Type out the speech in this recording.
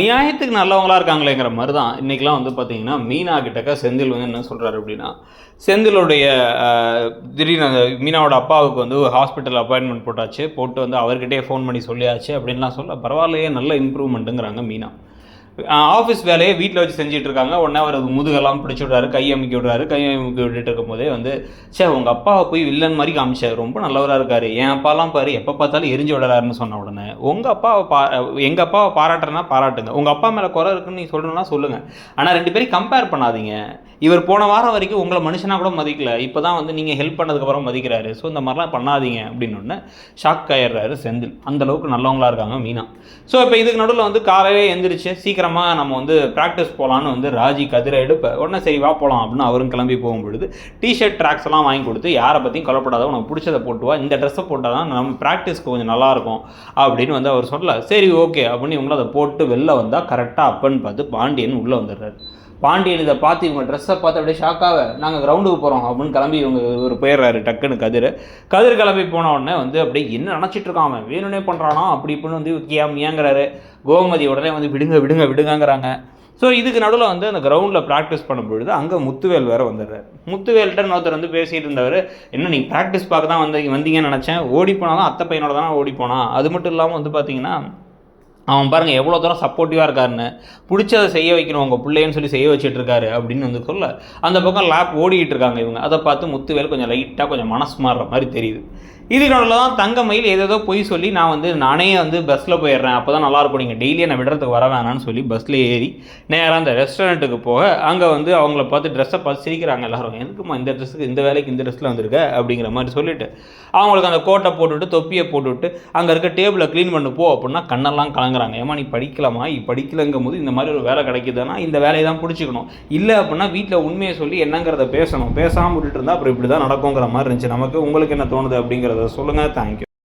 நியாயத்துக்கு நல்லவங்களா இருக்காங்களேங்கிற மாதிரி தான் இன்றைக்கெலாம் வந்து பார்த்தீங்கன்னா மீனா கிட்டக்க செந்தில் வந்து என்ன சொல்கிறாரு அப்படின்னா செந்திலுடைய திடீர்னு அந்த மீனாவோட அப்பாவுக்கு வந்து ஹாஸ்பிட்டல் அப்பாயின்மெண்ட் போட்டாச்சு. போட்டு வந்து அவர்கிட்டயே ஃபோன் பண்ணி சொல்லியாச்சு அப்படின்லாம் சொல்ல பரவாயில்லையே நல்ல இம்ப்ரூவ்மெண்ட்டுங்கிறாங்க மீனா. ஆஃபீஸ் வேலையை வீட்டில் வச்சு செஞ்சுட்டு இருக்காங்க. உடனே அவர் முதுகெல்லாம் பிடிச்சி விடுறாரு கை அமைக்க விடுறாரு. கை அமுக்கி விட்டுட்டு இருக்கும் போதே வந்து சே உங்கள் அப்பாவை போய் வில்லன் மாதிரி காமிச்சார். ரொம்ப நல்லவராக இருக்கார். என் அப்பாலாம் பாரு எப்போ பார்த்தாலும் எரிஞ்சு விடுறாருன்னு சொன்ன உடனே உங்கள் அப்பாவை பா எங்கள் அப்பாவை பாராட்டுறனா பாராட்டுங்க. உங்கள் அப்பா மேலே குறை இருக்குன்னு நீ சொல்லணும்னா சொல்லுங்கள் ஆனால் ரெண்டு பேரும் கம்பேர் பண்ணாதீங்க. இவர் போன வாரம் வரைக்கும் உங்களை மனுஷனாக கூட மதிக்கல. இப்போ தான் வந்து நீங்கள் ஹெல்ப் பண்ணதுக்கப்புறம் மதிக்கிறாரு. ஸோ இந்த மாதிரிலாம் பண்ணாதீங்க அப்படின்னு ஒன்று ஷாக் ஆயிடுறாரு செந்தில். அந்த அளவுக்கு நல்லவங்களா இருக்காங்க மீனா. ஸோ இப்போ இதுக்கு நடுவில் வந்து காலையிலே எந்திரிச்சு சீக்கிரமாக நம்ம வந்து ப்ராக்டிஸ் போகலான்னு வந்து ராஜி கதிரை எடுப்ப உடனே சரி வா போகலாம் அப்படின்னு அவரும் கிளம்பி போகும் பொழுது டிஷர்ட் ட்ராக்ஸ் எல்லாம் வாங்கி கொடுத்து யாரை பற்றியும் கொல்லப்படாத உனக்கு பிடிச்சதை போட்டு வா இந்த ட்ரெஸ்ஸை போட்டால் தான் நம்ம ப்ராக்டிஸ்க்கு கொஞ்சம் நல்லாயிருக்கும் அப்படின்னு வந்து அவர் சொல்லல சரி ஓகே அப்படின்னு இவங்களும் அதை போட்டு வெளில வந்தால் கரெக்டாக அப்பன்னு பார்த்து பாண்டியன் உள்ளே வந்துடுறாரு. பாண்டியன் இதை பார்த்து இவங்க ட்ரெஸ்ஸை பார்த்து அப்படியே ஷாக்காக நாங்கள் கிரவுண்டுக்கு போகிறோம் அப்படின்னு கிளம்பி இவங்க ஒரு போயிடுறாரு டக்குன்னு கதிர். கதிர் கிளம்பி போன உடனே வந்து அப்படியே என்ன நினச்சிட்டு இருக்கான் அவன்? வேணும்னே பண்ணுறானா அப்படி இப்படின்னு வந்து கேம் ஏங்குறாரு கோமதி உடனே வந்து விடுங்க விடுங்க விடுங்கங்கிறாங்க. ஸோ இதுக்கு நடுவில் வந்து அந்த கிரவுண்டில் ப்ராக்டிஸ் பண்ணும் பொழுது அங்கே முத்துவேல் வேறு வந்துடுறாரு. முத்துவேல்கிட்ட இன்னொருத்தர் வந்து பேசிகிட்டு இருந்தவர் என்ன நீங்கள் ப்ராக்டிஸ் பார்க்க தான் வந்து வந்தீங்கன்னு நினச்சேன். ஓடி போனாலும் அத்தை பையனோட தான் ஓடி போனான். அது மட்டும் இல்லாமல் வந்து பார்த்தீங்கன்னா அவன் பாருங்கள் எவ்வளோ தூரம் சப்போர்ட்டிவாக இருக்காருன்னு. பிடிச்சதை செய்ய வைக்கணும் உங்கள் பிள்ளைன்னு சொல்லி செய்ய வச்சுட்டு இருக்காரு அப்படின்னு வந்து சொல்ல அந்த பக்கம் லேப் ஓடிக்கிட்டு இருக்காங்க இவங்க. அதை பார்த்து முத்துவேல் கொஞ்சம் லைட்டாக கொஞ்சம் மனசு மாறுற மாதிரி தெரியுது. இதுக்கடல தான் தங்கமயில் ஏதேதோ பொய் சொல்லி நான் வந்து நானே வந்து பஸ்ஸில் போயிடுறேன் அப்போ தான் நல்லாயிருக்கும் நீங்கள் டெய்லி என்னை விடுறதுக்கு வர வேணாம்னு சொல்லி பஸ்ஸில் ஏறி நேராக அந்த ரெஸ்டாரண்ட்டுக்கு போக அங்கே வந்து அவங்கள பார்த்து ட்ரெஸ்ஸை பார்த்து சிரிக்கிறாங்க எல்லோரும். எதுக்குமா இந்த ட்ரெஸ்ஸுக்கு இந்த வேலைக்கு இந்த ட்ரெஸ்ஸில் வந்திருக்க? அப்படிங்கிற மாதிரி சொல்லிவிட்டு அவங்களுக்கு அந்த கோட்டை போட்டுவிட்டு தொப்பியை போட்டுவிட்டு அங்கே இருக்க டேபிளை க்ளீன் பண்ணு போ அப்படின்னா கண்ணெல்லாம் வாங்குறாங்க ஏமா நீ படிக்கலாமா நீ படிக்கலங்கும் போது இந்த மாதிரி ஒரு வேலை கிடைக்குதுன்னா இந்த வேலையை தான் பிடிச்சிக்கணும். இல்லை அப்படின்னா வீட்டில் உண்மையை சொல்லி என்னங்கிறத பேசணும். பேசாமல் விட்டுட்டு இருந்தால் அப்புறம் இப்படி தான் நடக்குங்கிற மாதிரி இருந்துச்சு. நமக்கு உங்களுக்கு என்ன தோணுது அப்படிங்கிறத சொல்லுங்கள் தேங்க்யூ